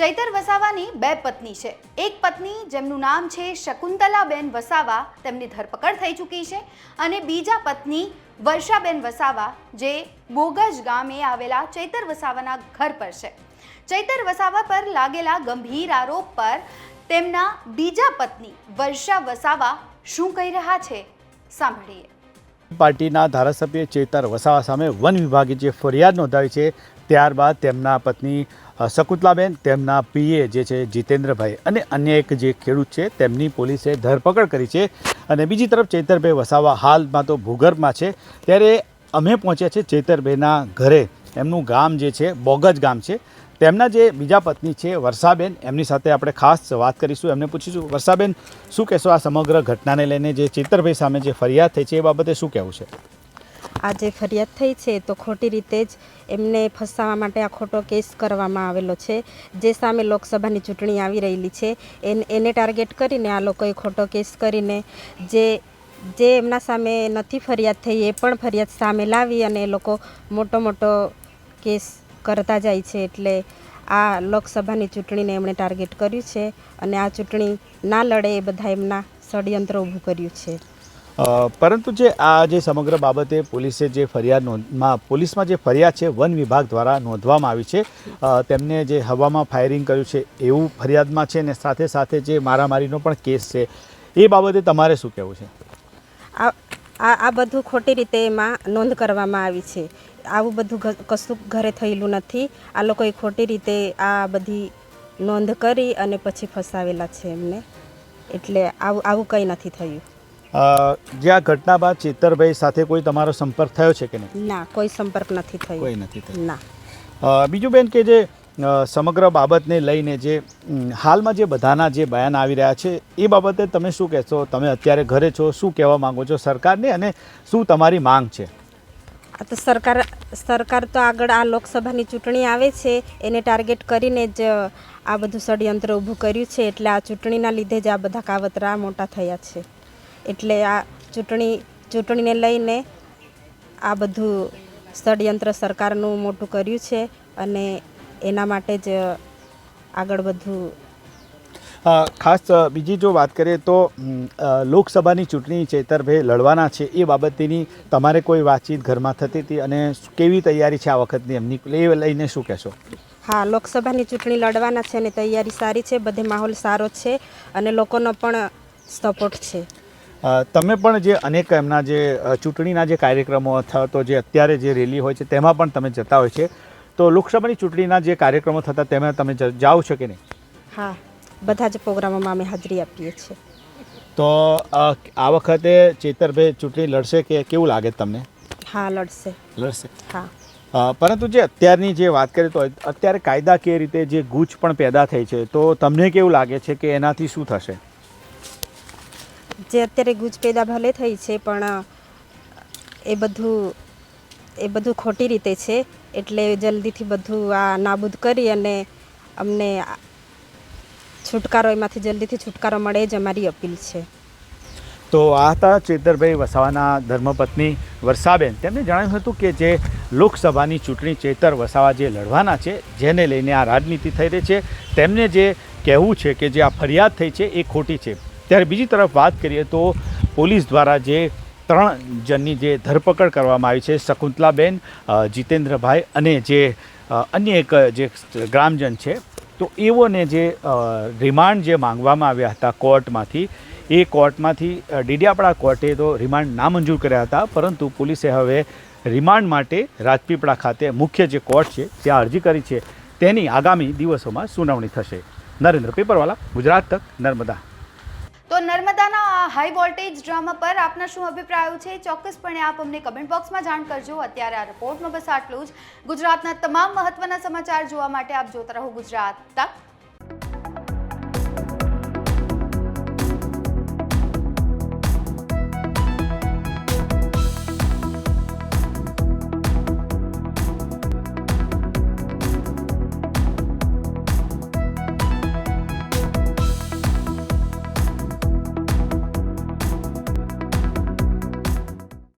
ચૈતર વસાવાની બે પત્ની છે. એક પત્ની જેમનું નામ છે શકુંતલાબેન વસાવા, તેમની ધરપકડ થઈ ચૂકી છે. અને બીજા પત્ની વર્ષાબેન વસાવા, જે બોગજ ગામે આવેલા ચૈતર વસાવાના ઘર પર છે. ચૈતર વસાવા પર લાગેલા ગંભીર આરોપ પર તેમના બીજા પત્ની વર્ષા વસાવા શું કહી રહ્યા છે? સાંભળીએ. પાર્ટીના ધારાસભ્ય ચેતર વસાવા સામે વન વિભાગે જે ફરિયાદ નોંધાવી છે ત્યારબાદ તેમના પત્ની શકુંતલાબેન, તેમના પીએ જે છે જીતેન્દ્રભાઈ અને અન્ય એક જે ખેડૂત છે તેમની પોલીસે ધરપકડ કરી છે અને બીજી તરફ ચેતરભાઈ વસાવા હાલમાં તો ભૂગર્ભમાં છે. ત્યારે અમે પહોંચ્યા છે ચેતરભાઈના ઘરે. એમનું ગામ જે છે બોગજ ગામ છે. તેમના જે બીજા પત્ની છે વર્ષાબેન, એમની સાથે આપણે ખાસ વાત કરીશું. એમને પૂછીશું, વર્ષાબેન, શું કહેશો આ સમગ્ર ઘટનાને લઈને જે ચેતરભાઈ સામે જે ફરિયાદ થઈ છે એ બાબતે શું કહેવું છે? આ જે ફરિયાદ થઈ છે, તો ખોટી રીતે જ એમને ફસાવવા માટે આ ખોટો કેસ કરવામાં આવેલો છે. જે સામે લોકસભાની ચૂંટણી આવી રહેલી છે, એને એને ટાર્ગેટ કરીને આ લોકોએ ખોટો કેસ કરીને જે જે એમના સામે નથી ફરિયાદ થઈ, એ પણ ફરિયાદ સામે લાવી અને એ લોકો મોટો મોટો કેસ કરતા જાય છે. એટલે આ લોકસભાની ચૂંટણીને એમણે ટાર્ગેટ કર્યું છે અને આ ચૂંટણી ના લડે એ બધા એમના ષડયંત્ર ઊભું કર્યું છે. પરંતુ જે આ જે સમગ્ર બાબતે પોલીસે જે ફરિયાદ નોંધમાં પોલીસમાં જે ફરિયાદ છે, વન વિભાગ દ્વારા નોંધવામાં આવી છે. તેમને જે હવામાં ફાયરિંગ કર્યું છે, એવું ફરિયાદમાં છે ને સાથે સાથે જે મારામારીનો પણ કેસ છે. એ બાબતે તમારે શું કહેવું છે? આ આ બધું ખોટી રીતે એમાં નોંધ કરવામાં આવી છે. આવું બધું કશું ઘરે થયેલું નથી. આ લોકોએ ખોટી રીતે આ બધી નોંધ કરી અને પછી ફસાવેલા છે એમને. એટલે આવું આવું કંઈ નથી થયું. જે આ ઘટના બાદ ચેતરભાઈ સાથે કોઈ તમારો સંપર્ક થયો છે કે નહીં? ના કોઈ સંપર્ક નથી કોઈ થયો નથી થયો. ના. બીજું બેન કે જે સમગ્ર બાબતને લઈને જે હાલમાં જે બધાના જે બયાન આવી રહ્યા છે એ બાબતે તમે શું કહેશો? તમે અત્યારે ઘરે છો શું કહેવા માંગો છો સરકારને અને શું તમારી માંગ છે? આ તો સરકાર સરકાર તો આગળ આ લોકસભાની ચૂંટણી આવે છે એને ટાર્ગેટ કરીને જ આ બધું ષડયંત્ર ઊભું કર્યું છે એટલે આ ચૂંટણીના લીધે જ આ બધા કાવતરા મોટા થયા છે. એટલે આ ચૂંટણી ચૂંટણીને લઈને આ બધું ષડયંત્ર સરકારનું મોટું કર્યું છે અને એના માટે જ આગળ બધું ખાસ બીજી જો વાત કરીએ તો લોકસભાની ચૂંટણી ચેતરભાઈ લડવાના છે એ બાબતની તમારે કોઈ વાતચીત ઘરમાં થતી હતી અને કેવી તૈયારી છે આ વખતની એમની? એ લઈને શું કહેશો? હા લોકસભાની ચૂંટણી લડવાના છે અને તૈયારી સારી છે બધે માહોલ સારો છે અને લોકોનો પણ સપોર્ટ છે. તમે પણ જે અનેક એમના જે ચૂંટણીના જે કાર્યક્રમો અથવા તો જે અત્યારે જે રેલી હોય છે તેમાં પણ તમે જતા હોય છે. તો લોકસભાની ચૂંટણીના જે કાર્યક્રમો થતા તેમાં તમે જાઓ છો કે નહીં? હા બધા જ પ્રોગ્રામોમાં અમે હાજરી આપીએ છીએ. તો આ વખતે ચેતરભાઈ ચૂંટણી લડશે કે કેવું લાગે તમને? હા લડશે. લડશે. હા. પરંતુ જે અત્યારની જે વાત કરીએ તો અત્યારે કાયદાકીય રીતે જે ગૂંચ પણ પેદા થઈ છે તો તમને કેવું લાગે છે કે એનાથી શું થશે? જે અત્યારે ગુજ પેદા ભલે થઈ છે, પણ એ બધું એ બધું ખોટી રીતે છે. એટલે જલ્દીથી બધું આ નાબૂદ કરી અને અમને છુટકારો એમાંથી જલ્દીથી છુટકારો મળે જ અમારી અપીલ છે. તો આ હતા ચેતરભાઈ વસાવાના ધર્મપત્ની વર્ષાબેન તેમણે જણાવ્યું હતું કે જે લોકસભાની ચૂંટણી ચેતર વસાવા જે લડવાના છે, જેને લઈને આ રાજનીતિ થઈ રહી છે, તેમને જે કહેવું છે કે જે આ ફરિયાદ થઈ છે, એ ખોટી છે. ત્યારે બીજી તરફ વાત કરીએ તો પોલીસ દ્વારા જે ત્રણ જણની જે ધરપકડ કરવામાં આવી છે, શકુંતલાબેન જીતેન્દ્રભાઈ અને જે અન્ય એક, જે ગ્રામજન છે, તો એઓને જે રિમાન્ડ જે માંગવામાં આવ્યા હતા કોર્ટમાંથી, એ કોર્ટમાંથી ડીડિયાપડા કોર્ટે તો રિમાન્ડ નામંજૂર કર્યા હતા, પરંતુ પોલીસે હવે રિમાન્ડ માટે રાજપીપળા ખાતે મુખ્ય જે કોર્ટ છે, ત્યાં અરજી કરી છે, તેની આગામી દિવસોમાં સુનાવણી થશે. નરેન્દ્ર પેપરવાલા, ગુજરાત તક નર્મદા. તો નર્મદાના આ હાઈ વોલ્ટેજ ડ્રામા પર આપના શું અભિપ્રાયો છે? ચોક્કસપણે આપ અમને કમેન્ટ બોક્સમાં જાણ કરજો. અત્યારે આ રિપોર્ટમાં બસ આટલું જ. ગુજરાતના તમામ મહત્વના સમાચાર જોવા માટે આપ જોતા રહો ગુજરાત તક